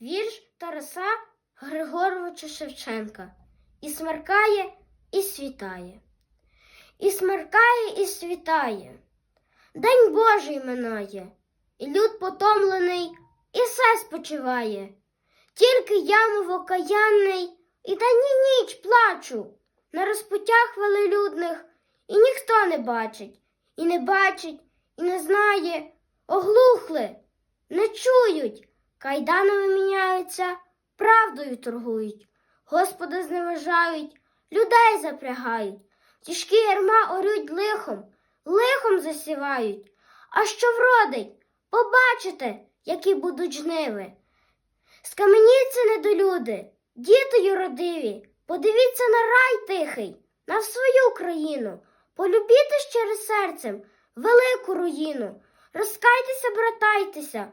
Вірш Тараса Григоровича Шевченка. І смеркає, і світає. І смеркає, і світає. День Божий минає, і люд потомлений, і все спочиває. Тільки я, мов окаянний, і день і ніч плачу на розпуттях велелюдних, і ніхто не бачить, і не бачить, і не знає, оглухли, не чують, кайданами міняються, правдою торгують, Господа зневажають, людей запрягають, тяжкі ярма орють лихом, лихом засівають. А що вродить? Побачите, які будуть жниви. Скаменіться недолюди, діти юродиві, подивіться на рай тихий, на свою країну, полюбіте щире серцем велику руїну, розкайтеся, братайтеся